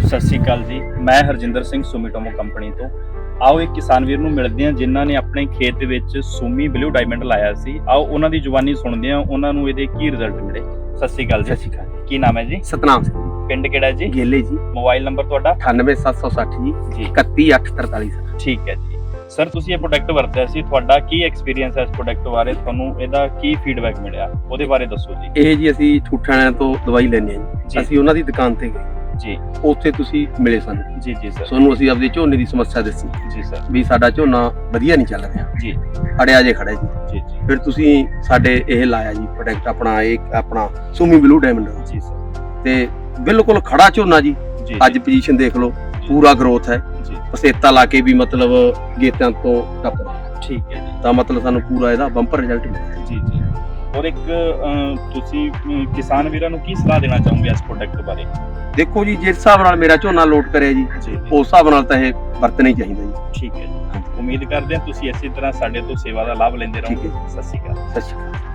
ਸਤਿ ਸ਼੍ਰੀ ਅਕਾਲ ਜੀ। ਮੈਂ ਹਰਜਿੰਦਰ ਸਿੰਘ ਸੁਮੀਟੋਮੋ ਕੰਪਨੀ ਤੋਂ। ਆਓ ਇੱਕ ਕਿਸਾਨ ਵੀਰ ਨੂੰ ਮਿਲਦੇ ਹਾਂ ਜਿਨ੍ਹਾਂ ਨੇ ਆਪਣੇ ਖੇਤ ਦੇ ਵਿੱਚ ਸੂਮੀ ਬਲੂ ਡਾਇਮੰਡ ਲਾਇਆ ਸੀ। ਆਓ ਉਹਨਾਂ ਦੀ ਜ਼ੁਬਾਨੀ ਸੁਣਦੇ ਹਾਂ ਉਹਨਾਂ ਨੂੰ ਇਹਦੇ ਕੀ ਰਿਜ਼ਲਟ ਮਿਲੇ। ਸਤਿ ਸ਼੍ਰੀ ਅਕਾਲ ਜੀ। ਸਤਿ ਸ਼੍ਰੀ ਅਕਾਲ ਕੀ ਨਾਮ ਹੈ ਜੀ? ਸਤਨਾਮ ਸਿੰਘ ਪਿੰਡ ਕਿਹੜਾ ਜੀ? ਗੇਲੇ ਜੀ। ਮੋਬਾਈਲ ਨੰਬਰ ਤੁਹਾਡਾ? 98760 ਜੀ। ਜੀ। 31843 ਠੀਕ ਹੈ ਜੀ। ਸਰ ਤੁਸੀਂ ਇਹ ਪ੍ਰੋਡਕਟ ਵਰਤਿਆ ਸੀ। ਤੁਹਾਡਾ ਕੀ ਐਕਸਪੀਰੀਅੰਸ ਹੈ ਇਸ ਪ੍ਰੋਡਕਟ ਬਾਰੇ? ਤੁਹਾਨੂੰ ਇਹਦਾ ਕੀ ਫੀਡਬੈਕ ਮਿਲਿਆ? ਉਹਦੇ ਬਾਰੇ ਦੱਸੋ ਜੀ। ਇਹ ਜੀ ਅਸੀਂ ਠੂਠਾਣਿਆਂ ਤੋਂ ਦਵਾਈ ਲੈਂਦੇ ਹਾਂ। ਜੀ। ਅਸੀਂ ਉਹਨਾਂ ਦੀ ਦੁਕਾਨ ਤੇ ਗਏ। ਜੀ। ਉੱਥੇ ਤੁਸੀਂ ਮਿਲੇ ਸਾਨੂੰ। ਜੀ ਜੀ ਸਰ। ਤੁਹਾਨੂੰ ਅਸੀਂ ਆਪਣੀ ਝੋਨੇ ਦੀ ਸਮੱਸਿਆ ਦੱਸੀ। ਜੀ ਸਰ। ਵੀ ਸਾਡਾ ਝੋਨਾ ਵਧੀਆ ਨਹੀਂ ਚੱਲ ਰਿਹਾ। ਜੀ। ਅੜਿਆ ਜੇ ਖੜਾ ਜੀ। ਜੀ ਜੀ। ਫਿਰ ਤੁਸੀਂ ਸਾਡੇ ਇਹ ਲਾਇਆ ਜੀ ਪ੍ਰੋਡਕਟ ਆਪਣਾ ਇਹ ਆਪਣਾ ਸੂਮੀ ਬਲੂ ਡਾਇਮੰਡ ਜੀ ਸਰ। ਤੇ ਬਿਲਕੁਲ ਖੜਾ ਝੋਨਾ ਜੀ। ਅੱਜ ਪੋਜੀਸ਼ਨ ਦੇਖ ਲਓ ਪੂਰਾ ਗਰੋਥ ਹੈ। ਜੀ। ਪਸੇਤਾ ਲਾ ਕੇ ਵੀ ਮਤਲਬ ਗੇਤਾਂ ਤੋਂ ਟੱਪ ਰਿਹਾ। ਠੀਕ ਹੈ ਜੀ। ਤਾਂ ਮਤਲਬ ਸਾਨੂੰ ਪੂਰਾ ਇਹਦਾ ਬੰਪਰ ਰਿਜ਼ਲਟ ਮਿਲਿਆ। ਜੀ ਜੀ। ਔਰ ਇੱਕ ਤੁਸੀਂ ਕਿਸਾਨ ਵੀਰਾਂ ਨੂੰ ਕੀ ਸਲਾਹ ਦੇਣਾ ਚਾਹੋਗੇ ਇਸ ਪ੍ਰੋਡਕਟ ਬਾਰੇ? ਦੇਖੋ ਜੀ ਜਿਸ ਹਿਸਾਬ ਨਾਲ ਮੇਰਾ ਝੋਨਾ ਲੋਡ ਕਰਿਆ ਜੀ ਉਸ ਹਿਸਾਬ ਨਾਲ ਤਾਂ ਇਹ ਵਰਤਣਾ ਹੀ ਚਾਹੀਦਾ ਜੀ। ਠੀਕ ਹੈ ਜੀ। ਉਮੀਦ ਕਰਦੇ ਹਾਂ ਤੁਸੀਂ ਇਸੇ ਤਰ੍ਹਾਂ ਸਾਡੇ ਤੋਂ ਸੇਵਾ ਦਾ ਲਾਭ ਲੈਂਦੇ ਰਹੋਗੇ। ਸਤਿ ਸ਼੍ਰੀ ਅਕਾਲ। ਸਤਿ ਸ਼੍ਰੀ ਅਕਾਲ।